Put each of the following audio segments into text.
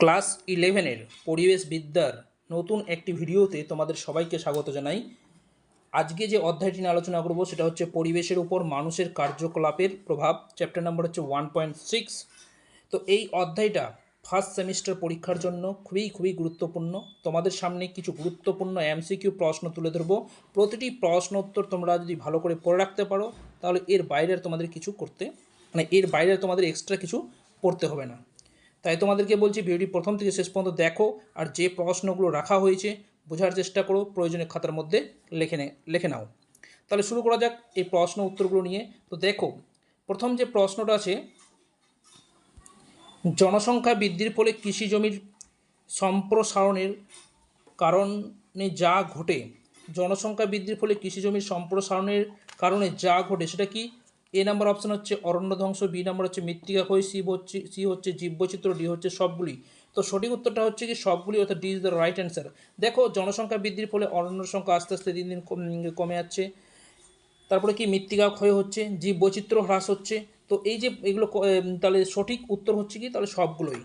Class ইলেভেনের পরিবেশ বিদ্যার নতুন একটি ভিডিওতে তোমাদের সবাইকে স্বাগত জানাই। আজকে যে অধ্যায়টি নিয়ে আলোচনা করব সেটা হচ্ছে পরিবেশের উপর মানুষের কার্যকলাপের প্রভাব। চ্যাপ্টার নাম্বার হচ্ছে ওয়ান পয়েন্ট সিক্স তো এই অধ্যায়টা ফার্স্ট সেমিস্টার পরীক্ষার জন্য খুবই খুবই গুরুত্বপূর্ণ। তোমাদের সামনে কিছু গুরুত্বপূর্ণ এমসিকিউ প্রশ্ন তুলে ধরবো। প্রতিটি প্রশ্ন উত্তর তোমরা যদি ভালো করে পড়ে রাখতে পারো, তাহলে এর বাইরে তোমাদের কিছু করতে মানে এর বাইরে তোমাদের এক্সট্রা কিছু পড়তে হবে না। তাই তোমাদেরকে বলছি ভিডিওটি প্রথম থেকে শেষ পর্যন্ত দেখো আর যে প্রশ্নগুলো রাখা হয়েছে, বোঝার চেষ্টা করো, প্রয়োজনীয় খাতার মধ্যে লেখে লিখে নাও। তাহলে শুরু করা যাক এই প্রশ্ন উত্তরগুলো নিয়ে। তো দেখো, প্রথম যে প্রশ্নটা আছে, জনসংখ্যা বৃদ্ধির ফলে কৃষি জমির সম্প্রসারণের কারণে যা ঘটে, জনসংখ্যা বৃদ্ধির ফলে কৃষি জমির সম্প্রসারণের কারণে যা ঘটে, সেটা কি? এ নাম্বার অপশন হচ্ছে অরণ্য ধ্বংস বি নাম্বার হচ্ছে মৃত্তিকা ক্ষয় সি হচ্ছে সি হচ্ছে জীববৈচিত্র্য ডি হচ্ছে সবগুলি। তো সঠিক উত্তরটা হচ্ছে কি সবগুলি, অর্থাৎ D is the right answer দেখো, জনসংখ্যা বৃদ্ধির ফলে অরণ্যর সংখ্যা আস্তে আস্তে দিন দিন কম- যাচ্ছে। তারপরে কি মৃত্তিকা ক্ষয় হচ্ছে জীব বৈচিত্র্য হ্রাস হচ্ছে। তো এই যে এগুলো তাহলে সঠিক উত্তর হচ্ছে কি, তাহলে সবগুলোই।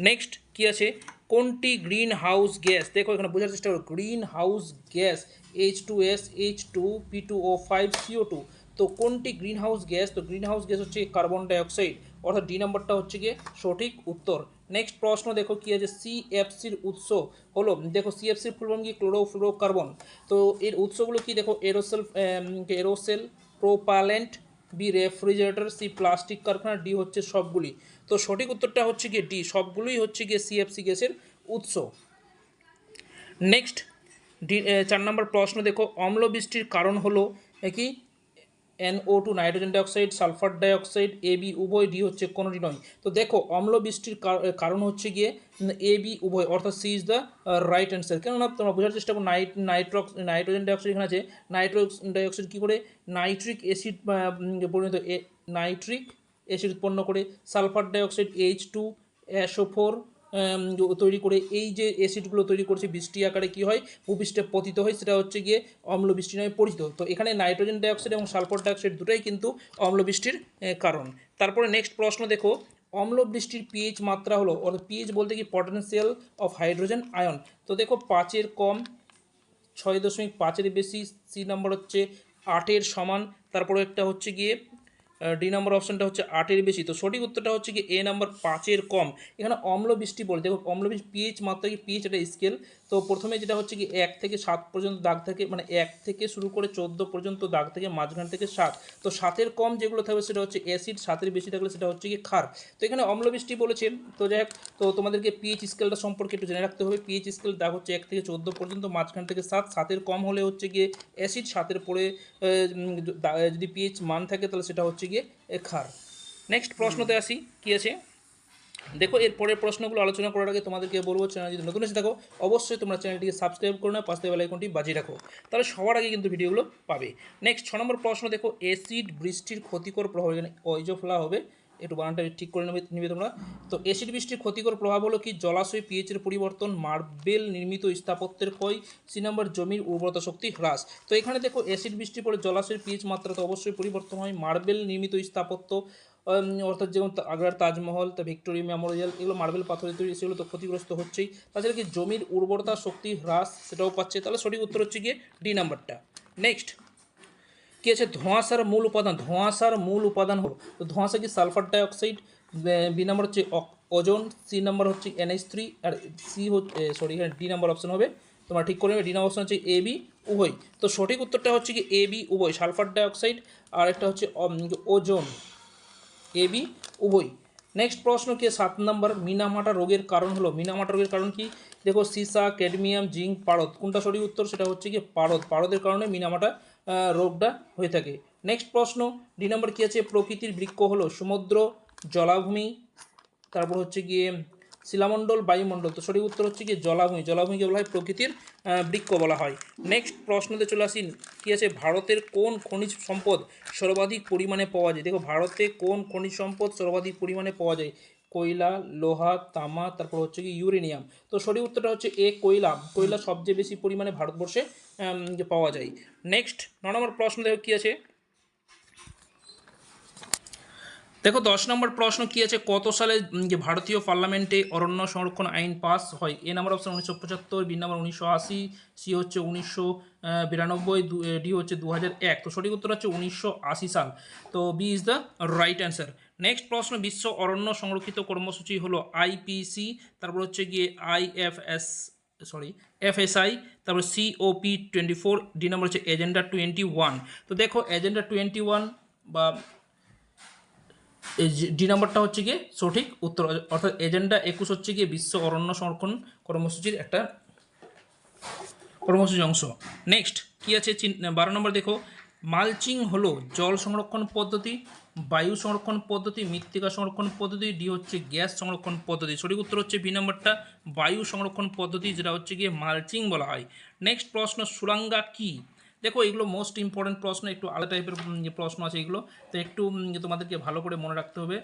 নেক্সট কি আছে? কোনটি গ্রিন হাউস গ্যাস দেখো, এখানে বোঝার চেষ্টা করো। Greenhouse gas H two S H two P two O five CO two তো কোনটি গ্রিন হাউস গ্যাস? তো গ্রিন হাউস গ্যাস হচ্ছে কার্বন ডাইঅক্সাইড। অর্থাৎ ডি নাম্বারটা হচ্ছে গিয়ে সঠিক উত্তর। নেক্সট প্রশ্ন, দেখো কি আছে? সিএফসির উৎস হলো, দেখো সিএফসির ফুল ফর্ম কি? ক্লোরোফ্লোরোকার্বন তো এর উৎসগুলো কি? দেখো aerosol aerosol, propellant B refrigerator C plastic কারখানা ডি হচ্ছে সবগুলি। তো সঠিক উত্তরটা হচ্ছে গিয়ে ডি সবগুলোই হচ্ছে গিয়ে সিএফসি গ্যাসের উৎস। নেক্সট, ডি চার নম্বর প্রশ্ন, দেখো অম্ল বৃষ্টির কারণ হলো কি? NO two nitrogen dioxide sulphur dioxide A B উভয় ডি হচ্ছে কোনোটি নয়। তো দেখো অম্ল বৃষ্টির কার- কারণ হচ্ছে গিয়ে এ বি উভয়, অর্থাৎ C is the right answer কেননা তোমরা বোঝার চেষ্টা করো নাইট নাইট্রক্স নাইট্রোজেন ডাইঅক্সাইড এখানে আছে। নাইট্রোক্স ডাইঅক্সাইড কী করে? নাইট্রিক অ্যাসিড পরিণত নাইট্রিক অ্যাসিড উৎপন্ন করে। Sulphur dioxide H two SO four তৈরি করে, এই যে অ্যাসিডগুলো তৈরি করছে বৃষ্টি আকারে কী হয়? ভূপৃষ্ঠে পতিত হয়, সেটা হচ্ছে গিয়ে অম্ল বৃষ্টি নামে পরিচিত। তো এখানে নাইট্রোজেন ডাইঅক্সাইড এবং সালফার ডাইঅক্সাইড দুটোই কিন্তু অম্ল বৃষ্টির কারণ। তারপরে নেক্সট প্রশ্ন দেখো, অম্ল বৃষ্টির পিএইচ মাত্রা হলো, অর্থাৎ পিএইচ বলতে কি পটেনশিয়াল অফ হাইড্রোজেন আয়ন তো দেখো পাঁচের কম, ছয় দশমিক পাঁচের বেশি, সি নাম্বার হচ্ছে আটের সমান তারপরে একটা হচ্ছে গিয়ে ডি নাম্বার অপশানটা হচ্ছে আটের বেশি। তো সঠিক উত্তরটা হচ্ছে কি এ নাম্বার পাঁচের কম। এখানে অম্ল বৃষ্টি বলে, দেখো অম্ল বৃষ্টি পিএইচ মাত্রা কি? পিএইচ এটা স্কেল তো প্রথমে যেটা হচ্ছে কি এক থেকে সাত পর্যন্ত দাগ থাকে মানে এক থেকে শুরু করে চোদ্দ পর্যন্ত দাগ থেকে, মাঝখান থেকে সাত তো সাতের কম যেগুলো থাকবে সেটা হচ্ছে অ্যাসিড সাতের বেশি থাকলে সেটা হচ্ছে কি ক্ষার। তো এখানে অম্ল বৃষ্টি বলেছে তো যাই তো তোমাদেরকে পিএইচ স্কেলটা সম্পর্কে একটু জেনে রাখতে হবে। পিএইচ স্কেল দাগ হচ্ছে এক থেকে চোদ্দ পর্যন্ত, মাঝখান থেকে সাত। সাতের কম হলে হচ্ছে গিয়ে অ্যাসিড সাতের পরে যদি পিএইচ মান থাকে তাহলে সেটা হচ্ছে গিয়ে ক্ষার। নেক্সট প্রশ্নতে আসি, কী আছে? দেখো, এর পরের প্রশ্নগুলো আলোচনা করার আগে তোমাদেরকে বলব চ্যানেল যদি নতুন এসে থাকো, অবশ্যই তোমরা চ্যানেলটিকে সাবস্ক্রাইব করে নাও পাশে বেল বাজিয়ে রাখো। তাহলে সবার আগে কিন্তু ভিডিওগুলো পাবে। নেক্সট ছ নম্বর প্রশ্ন দেখো অ্যাসিড বৃষ্টির ক্ষতিকর প্রভাব এখানে অইজোফ্লা হবে। একটু বানানটা ঠিক করে নেবে, নিবে তোমরা। তো অ্যাসিড বৃষ্টির ক্ষতিকর প্রভাব হলো কি? জলাশয় পিএইচের পরিবর্তন মার্বেল নির্মিত স্থাপত্যের ক্ষয়, সি নম্বর জমির উর্বরতা শক্তি হ্রাস। তো এখানে দেখো অ্যাসিড বৃষ্টির পরে জলাশয়ের পিএইচ মাত্রা তো অবশ্যই পরিবর্তন হয়। মার্বেল নির্মিত স্থাপত্য অর্থাৎ যেমন আগ্রার তাজমহল, তা ভিক্টোরিয়া মেমোরিয়াল, এগুলো মার্বেল পাথরের তৈরি, সেগুলো তো ক্ষতিগ্রস্ত হচ্ছেই। তাছাড়া কি জমির উর্বরতা, শক্তি, হ্রাস সেটাও পাচ্ছে? তাহলে সঠিক উত্তর হচ্ছে গিয়ে ডি নাম্বারটা। নেক্সট। কি আছে? ধোঁয়াশার মূল উপাদান। ধোঁয়াশার মূল উপাদান হলো তো ধোঁয়াশা কি সালফার ডাইঅক্সাইড? বি নাম্বার হচ্ছে ওজোন, সি নাম্বার হচ্ছে এনএইচ থ্রি, আর সি হচ্ছে সরি এখানে ডি নাম্বার অপশন হবে। তোমরা ঠিক করে নেবে, ডি নাম্বার অপশন হচ্ছে এ বি উভয়। তো সঠিক উত্তরটা হচ্ছে কি এ বি উভয়, সালফার ডাইঅক্সাইড, আর একটা হচ্ছে ওজোন। এ, বি, উভয়। নেক্সট প্রশ্ন কি? সাত নম্বর, মিনামাটা রোগের কারণ হলো। মিনামাটা রোগের কারণ কি? দেখো, সীসা, ক্যাডমিয়াম, জিঙ্ক, পারদ। কোনটা সঠিক উত্তর? সেটা হচ্ছে কি পারদ। পারদের কারণে মিনামাটা রোগটা হয়ে থাকে। নেক্সট প্রশ্ন দুই নম্বর কী আছে? প্রকৃতির বৃক্ষ হলো সমুদ্র, জলাভূমি, তারপর হচ্ছে গিয়ে শিলামণ্ডল, বায়ুমণ্ডল। তো সঠিক উত্তর হচ্ছে কি জলাভূমি। জলাভূমিকে বলা হয় প্রকৃতির বৃক্ষ বলা হয়। নেক্সট প্রশ্নতে চলে আসি, কী আছে ভারতের কোন খনিজ সম্পদ সর্বাধিক পরিমাণে পাওয়া যায়? দেখো, ভারতে কোন খনিজ সম্পদ সর্বাধিক পরিমাণে পাওয়া যায়? কয়লা, লোহা, তামা, তারপর হচ্ছে কি ইউরেনিয়াম। তো সঠিক উত্তরটা হচ্ছে এ, কয়লা। কয়লা সবচেয়ে বেশি পরিমাণে ভারতবর্ষে পাওয়া যায়। নেক্সট ন নম্বর প্রশ্ন দেখো কী আছে? দেখো, দশ নম্বর প্রশ্ন কি আছে? কত সালে যে ভারতীয় পার্লামেন্টে অরণ্য সংরক্ষণ আইন পাস হয়? এ নাম্বার অপশন উনিশশো পঁচাত্তর, বি নাম্বার উনিশশো আশি, সি হচ্ছে উনিশশো বিরানব্বই ডি হচ্ছে দু এক। তো সঠিক উত্তর হচ্ছে উনিশশো আশি সাল। তো B is the right answer. Next প্রশ্ন, বিশ্ব অরণ্য সংরক্ষিত কর্মসূচি হলো আইপিসি তারপর হচ্ছে গিয়ে আইএফএস সরি এফএসআই তারপর COP twenty four, D number হচ্ছে এজেন্ডা টোয়েন্টি ওয়ান। তো দেখো, এজেন্ডা টোয়েন্টি ওয়ান বা ডি নাম্বারটা হচ্ছে গিয়ে সঠিক উত্তর, অর্থাৎ এজেন্ডা একুশ হচ্ছে গিয়ে বিশ্ব অরণ্য সংরক্ষণ কর্মসূচির একটা কর্মসূচির অংশ। নেক্সট কি আছে বারো নম্বর দেখো, মালচিং হলো জল সংরক্ষণ পদ্ধতি, বায়ু সংরক্ষণ পদ্ধতি, মৃত্তিকা সংরক্ষণ পদ্ধতি, ডি হচ্ছে গ্যাস সংরক্ষণ পদ্ধতি। সঠিক উত্তর হচ্ছে বি নম্বরটা, বায়ু সংরক্ষণ পদ্ধতি, যেটা হচ্ছে গিয়ে মালচিং বলা হয়। নেক্সট প্রশ্ন সুরাঙ্গা কি? দেখো, এগুলো মোস্ট ইম্পর্টেন্ট প্রশ্ন, একটু আলাদা টাইপের প্রশ্ন আছে এগুলো। তো একটু তোমাদেরকে ভালো করে মনে রাখতে হবে।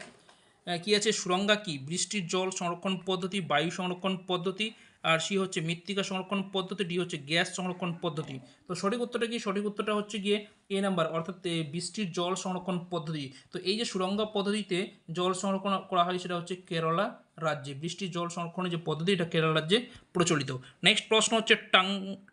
কি আছে? সুরঙ্গা কি? বৃষ্টির জল সংরক্ষণ পদ্ধতি, বায়ু সংরক্ষণ পদ্ধতি, আর সি হচ্ছে মৃত্তিকা সংরক্ষণ পদ্ধতি, ডি হচ্ছে গ্যাস সংরক্ষণ পদ্ধতি। তো সঠিক উত্তরটা কি? সঠিক উত্তরটা হচ্ছে গিয়ে এ নাম্বার অর্থাৎ বৃষ্টির জল সংরক্ষণ পদ্ধতি। তো এই যে সুরঙ্গা পদ্ধতিতে জল সংরক্ষণ করা হয়, সেটা হচ্ছে কেরালা রাজ্যে। বৃষ্টির জল সংরক্ষণের যে পদ্ধতি, এটা কেরালা রাজ্যে প্রচলিত। নেক্সট প্রশ্ন হচ্ছে টাং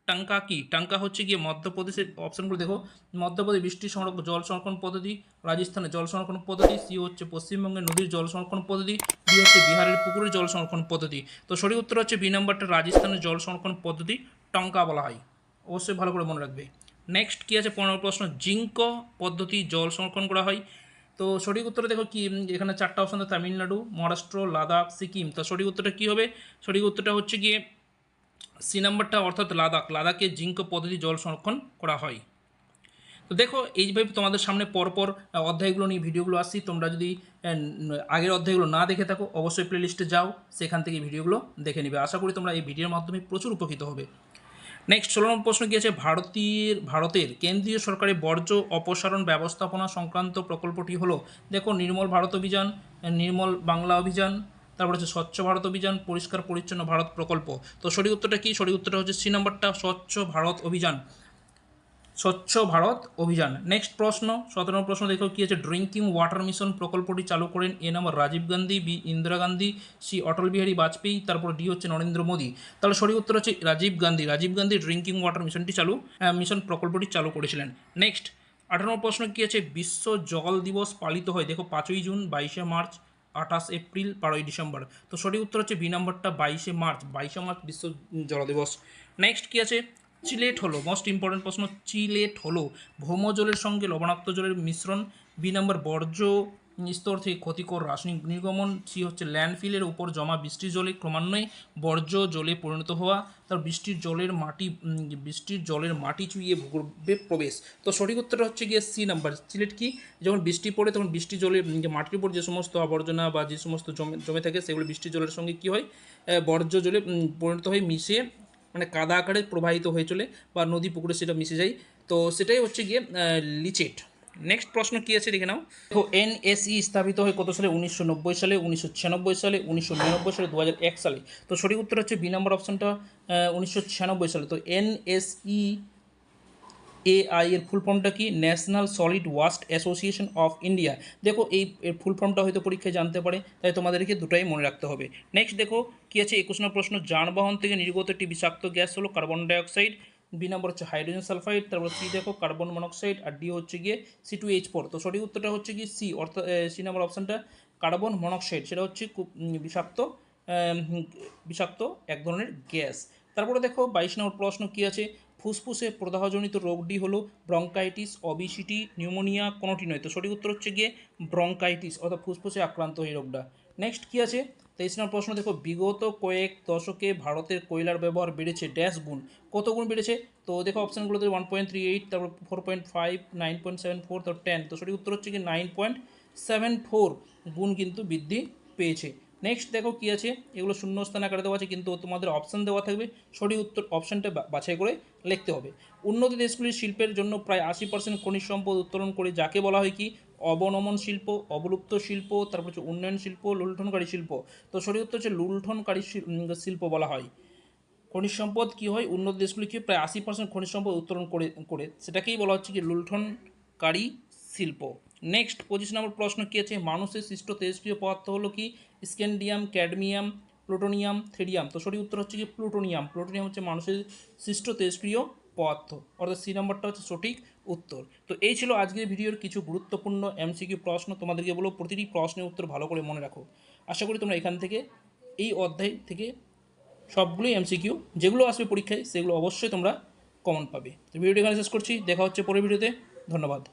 টাঙ্কা কি? টাঙ্কা হচ্ছে গিয়ে মধ্যপ্রদেশের অপশনগুলো দেখো। মধ্যপ্রদেশ বৃষ্টি সংরক্ষণ জল সংরক্ষণ পদ্ধতি রাজস্থানের জল সংরক্ষণ পদ্ধতি সি হচ্ছে পশ্চিমবঙ্গের নদীর জল সংরক্ষণ পদ্ধতি ডি হচ্ছে বিহারের পুকুরের জল সংরক্ষণ পদ্ধতি। তো সঠিক উত্তর হচ্ছে বি নম্বরটা রাজস্থানের জল সংরক্ষণ পদ্ধতি, টাঙ্কা বলা হয়। অবশ্যই ভালো করে মনে রাখবে। নেক্সট কী আছে? পনেরো প্রশ্ন। জিঙ্ক পদ্ধতি জল সংরক্ষণ করা হয়। তো সঠিক উত্তরে দেখো কি এখানে চারটা অপশন তামিলনাড়ু, মহারাষ্ট্র, লাদাখ, সিকিম। তো সঠিক উত্তরটা কী হবে? সঠিক উত্তরটা হচ্ছে গিয়ে সি নাম্বারটা অর্থাৎ লাদাখ। লাদাখে জিঙ্ক পদ্ধতি জল সংরক্ষণ করা হয়। তো দেখো এইভাবে তোমাদের সামনে পরপর অধ্যায়গুলো নিয়ে ভিডিওগুলো আসছি। তোমরা যদি আগের অধ্যায়গুলো না দেখে থাকো, অবশ্যই প্লেলিস্টে যাও, সেখান থেকে ভিডিওগুলো দেখে নেবে। আশা করি তোমরা এই ভিডিওর মাধ্যমে প্রচুর উপকৃত হবে। নেক্সট ষোলো নম্বর প্রশ্ন গিয়েছে আছে? ভারতীয় ভারতের কেন্দ্রীয় সরকারের বর্জ্য অপসারণ ব্যবস্থাপনা সংক্রান্ত প্রকল্পটি হলো, দেখো, নির্মল ভারত অভিযান, নির্মল বাংলা অভিযান, তারপর হচ্ছে স্বচ্ছ ভারত অভিযান, পরিষ্কার পরিচ্ছন্ন ভারত প্রকল্প। তো সঠিক উত্তরটা কী? সঠিক উত্তরটা হচ্ছে সি নাম্বারটা, স্বচ্ছ ভারত অভিযান। স্বচ্ছ ভারত অভিযান। নেক্সট প্রশ্ন, সতেরো প্রশ্ন দেখো, কি আছে? ড্রিঙ্কিং ওয়াটার মিশন প্রকল্পটি চালু করেন A number Rajiv Gandhi, B Indira Gandhi, C Atal Bihari Vajpayee, তারপর ডি হচ্ছে নরেন্দ্র মোদী। তাহলে সঠিক উত্তর হচ্ছে রাজীব গান্ধী। রাজীব গান্ধী ড্রিঙ্কিং ওয়াটার মিশনটি চালু মিশন প্রকল্পটি চালু করেছিলেন। নেক্সট আঠারো প্রশ্ন কি আছে? বিশ্ব জল দিবস পালিত হয়, দেখো পাঁচই জুন, বাইশে মার্চ, আঠাশ এপ্রিল, বারোই ডিসেম্বর। তো সঠিক উত্তর হচ্ছে বি নম্বরটা বাইশে মার্চ বাইশে মার্চ বিশ্ব জল দিবস। নেক্সট কি আছে? চিলেট হলো মোস্ট ইম্পর্টেন্ট প্রশ্ন চিলেট হলো। ভৌমজলের সঙ্গে লবণাক্ত জলের মিশ্রণ বি নাম্বার বর্জ্য স্তর থেকে ক্ষতিকর রাসায়নিক নির্গমন সি হচ্ছে ল্যান্ডফিলের উপর জমা বৃষ্টির জলে ক্রমান্বয়ে বর্জ্য জলে পরিণত হওয়া, তার বৃষ্টির জলের মাটি বৃষ্টির জলের মাটি চুইয়ে ভূগর্ভে প্রবেশ। তো সঠিক উত্তরটা হচ্ছে গিয়ে সি নাম্বার সিলেট কি? যখন বৃষ্টি পড়ে তখন বৃষ্টি জলে মাটির উপর যে সমস্ত আবর্জনা বা যে সমস্ত জমে জমে থাকে সেগুলো বৃষ্টির জলের সঙ্গে কি হয়? বর্জ্য জলে পরিণত হয়ে মিশে মানে কাদা আকারে প্রবাহিত হয়ে চলে বা নদী পুকুরে সেটা মিশে যায়। তো সেটাই হচ্ছে গিয়ে লিচেট। নেক্সট প্রশ্ন কী আছে দেখে নাও। তো এনএসই স্থাপিত হয় কত সালে? উনিশশো নব্বই সালে, উনিশশো ছিয়ানব্বই সালে, উনিশশো নিরানব্বই সালে দু হাজার এক সালে। তো সঠিক উত্তর হচ্ছে বি নম্বর অপশনটা উনিশশো ছিয়ানব্বই সালে। তো এনএসই এআই এর ফুল ফর্মটা কি? National solid waste association of India দেখো, এই এর ফুল ফর্মটা হয়তো পরীক্ষায় জানতে পারে, তাই তোমাদেরকে দুটাই মনে রাখতে হবে। নেক্সট দেখো, কী আছে? একুশ নম্বর প্রশ্ন, যানবাহন থেকে নির্গত একটি বিষাক্ত গ্যাস হলো কার্বন ডাইঅক্সাইড বি নম্বর হচ্ছে হাইড্রোজেন সালফাইড তারপর সি দেখো কার্বন মনোক্সাইড আর ডি হচ্ছে গিয়ে সি টু এইচ ফোর তো সঠিক উত্তরটা হচ্ছে কি সি অর্থাৎ সি নম্বর অপশানটা কার্বন মনোক্সাইড সেটা হচ্ছে খুব বিষাক্ত বিষাক্ত এক ধরনের গ্যাস। তারপরে দেখো, বাইশ নম্বর প্রশ্ন কী আছে? ফুসফুসে প্রদাহজনিত রোগটি হলো ব্রঙ্কাইটিস, অবিসিটি, নিউমোনিয়া কোনোটি নয়। তো সঠিক উত্তর হচ্ছে গিয়ে ব্রঙ্কাইটিস অর্থাৎ ফুসফুসে আক্রান্ত এই রোগটা। নেক্সট কী আছে? তেইশ নম্বর প্রশ্ন, দেখো, বিগত কয়েক দশকে ভারতের কয়লার ব্যবহার বেড়েছে? ড্যাশ গুণ। কত গুণ বেড়েছে? তো দেখো, অপশানগুলোতে ওয়ান পয়েন্ট থ্রি এইট তারপর four point five nine point seven four তারপর টেন তো সঠিক উত্তর হচ্ছে কি নাইন পয়েন্ট সেভেন ফোর গুণ কিন্তু বৃদ্ধি পেয়েছে। নেক্সট দেখো কী আছে? এগুলো শূন্যস্থান আকারে দেওয়া আছে কিন্তু তোমাদের অপশান দেওয়া থাকবে। সঠিক উত্তর অপশানটা বাছাই করে লিখতে হবে। উন্নত দেশগুলির শিল্পের জন্য প্রায় আশি পার্সেন্ট খনিজ সম্পদ উত্তোলন করে যাকে বলা হয় কি? অবনমন শিল্প অবলুপ্ত শিল্প তারপর হচ্ছে উন্নয়ন শিল্প লুণ্ঠনকারী শিল্প। তো সঠিক উত্তর হচ্ছে উম, শিল্প বলা হয়। খনিজ সম্পদ কী হয়? উন্নত দেশগুলি কি প্রায় আশি পার্সেন্ট খনিজ সম্পদ উত্তোলন করে করে। সেটাকেই বলা হচ্ছে কি লুণ্ঠনকারী শিল্প। নেক্সট পঁচিশ নম্বর প্রশ্ন কী আছে? মানুষের সৃষ্ট তেজস্ক্রিয় পদার্থ হলো কি? স্ক্যান্ডিয়াম ক্যাডমিয়াম, প্লুটোনিয়াম থেরিয়াম তো সঠিক উত্তর হচ্ছে কি প্লুটোনিয়াম। প্লুটোনিয়াম হচ্ছে মানুষের সৃষ্ট তেজস্ক্রিয় পদার্থ। অর্থাৎ সি নাম্বারটা হচ্ছে সঠিক উত্তর। তো এই ছিল আজকের ভিডিওর কিছু গুরুত্বপূর্ণ এমসিকিউ প্রশ্ন। তোমাদেরকে বলো প্রতিটি প্রশ্নের উত্তর ভালো করে মনে রাখো। আশা করি তোমরা এখান থেকে, এই অধ্যায় থেকে সবগুলোই এমসিকিউ যেগুলো আসবে পরীক্ষায়, সেগুলো অবশ্যই তোমরা কমন পাবে। তো ভিডিওটি এখানে শেষ করছি। দেখা হচ্ছে পরের ভিডিওতে। ধন্যবাদ।